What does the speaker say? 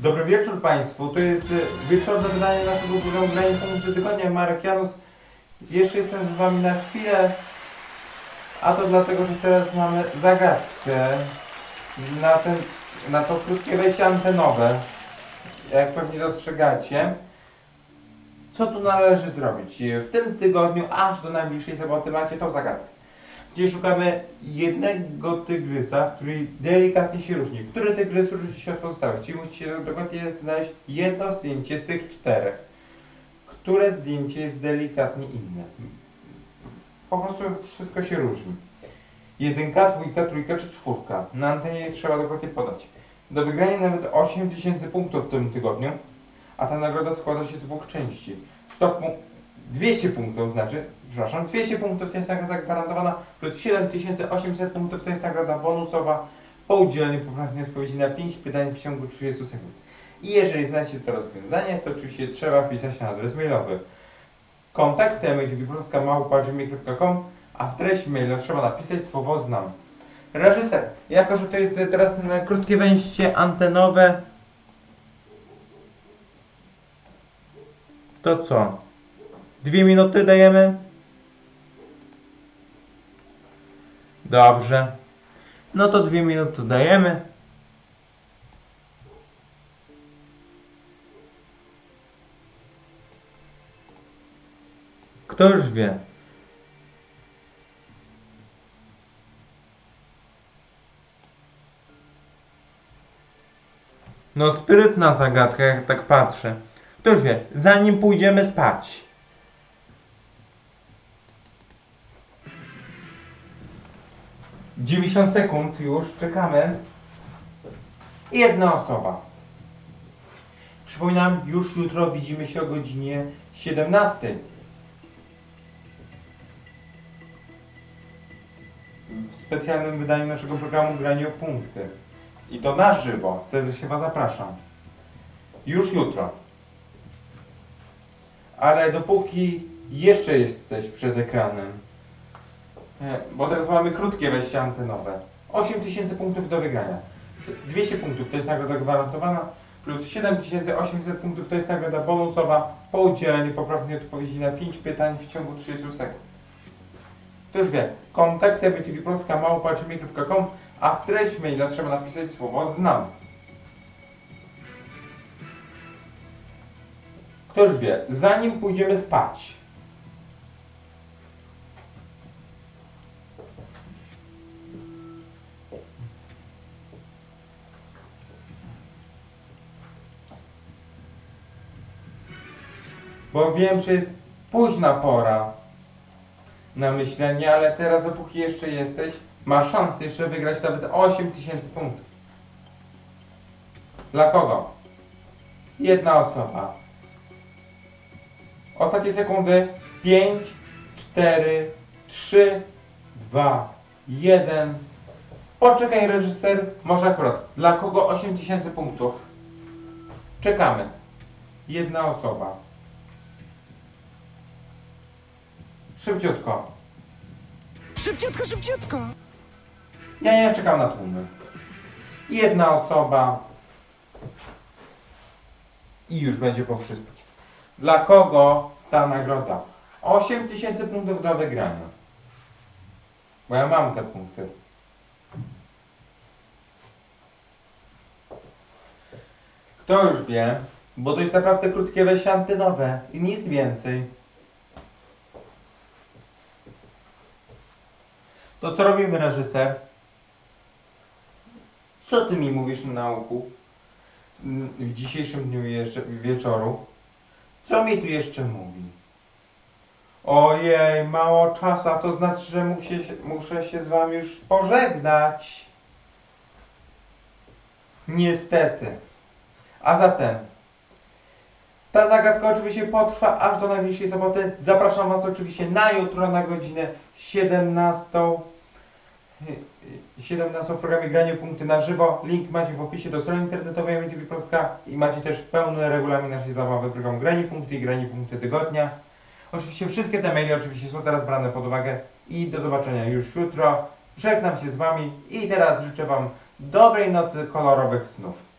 Dobry wieczór Państwu. To jest e, wieczorne wydanie naszego programu Granie Punkty Tygodnia. Marek Janus. Jeszcze jestem z Wami na chwilę. A to dlatego, że teraz mamy zagadkę na, ten, na to krótkie wejście antenowe. Jak pewnie dostrzegacie. Co tu należy zrobić? W tym tygodniu, aż do najbliższej soboty, macie tą zagadkę. Gdzie szukamy jednego tygrysa, w której delikatnie się różni. Który tygrys różni się od pozostałych? Czyli musicie dokładnie znaleźć jedno zdjęcie z tych czterech. Które zdjęcie jest delikatnie inne? Po prostu wszystko się różni. Jedynka, dwójka, trójka czy czwórka. Na antenie trzeba dokładnie podać. Do wygrania nawet 8000 punktów w tym tygodniu, a ta nagroda składa się z dwóch części. 100 pu- 200 punktów znaczy, przepraszam, 200 punktów to jest nagroda gwarantowana, plus 7800 punktów to jest nagroda bonusowa po udzieleniu poprawnej odpowiedzi na 5 pytań w ciągu 30 sekund. I jeżeli znacie to rozwiązanie, to oczywiście trzeba wpisać na adres mailowy kontakt małpa.gmail.com a w treści maila trzeba napisać słowo znam. Reżyser, jako że to jest teraz krótkie wejście antenowe, to co? Dwie minuty dajemy? Dobrze. No to dwie minuty dajemy. Kto już wie? No sprytna zagadka, jak tak patrzę. Kto już wie? Zanim pójdziemy spać. Dziewięćdziesiąt sekund już, czekamy. Jedna osoba. Przypominam, już jutro widzimy się o godzinie 17. w specjalnym wydaniu naszego programu Granie o Punkty. I to na żywo. Serdecznie Was zapraszam. Już jutro. Ale dopóki jeszcze jesteś przed ekranem, bo teraz mamy krótkie wejście antenowe. 8000 punktów do wygrania. 200 punktów to jest nagroda gwarantowana, plus 7800 punktów to jest nagroda bonusowa po udzieleniu poprawnej odpowiedzi na 5 pytań w ciągu 30 sekund. To już wie, kontakt małpa.gmail.com, a w treść maila trzeba napisać słowo znam. Kto już wie, zanim pójdziemy spać. Bo wiem, że jest późna pora na myślenie, ale teraz dopóki jeszcze jesteś, masz szansę jeszcze wygrać nawet 8000 punktów. Dla kogo? Jedna osoba. Ostatnie sekundy. 5, 4, 3, 2, 1. Poczekaj reżyser, może akurat. Dla kogo 8000 punktów? Czekamy. Jedna osoba. Szybciutko. Szybciutko, szybciutko! Ja nie czekam na tłumy. Jedna osoba i już będzie po wszystkim. Dla kogo ta nagroda? 8000 punktów do wygrania. Bo ja mam te punkty. Kto już wie? Bo to jest naprawdę krótkie wejście antynowe i nic więcej. To co robimy, reżyser? Co ty mi mówisz na nauku? W dzisiejszym dniu jeszcze, wieczoru? Co mi tu jeszcze mówi? Ojej, mało czasu, a to znaczy, że muszę, muszę się z wami już pożegnać. Niestety. A zatem, ta zagadka oczywiście potrwa aż do najbliższej soboty. Zapraszam Was oczywiście na jutro na godzinę 17. 17 w programie Granie Punkty na żywo. Link macie w opisie do strony internetowej MTV Polska i macie też pełny regulamin naszej zabawy programu Granie Punkty i Granie Punkty Tygodnia. Oczywiście wszystkie te maile oczywiście są teraz brane pod uwagę i do zobaczenia już jutro. Żegnam się z Wami i teraz życzę Wam dobrej nocy, kolorowych snów.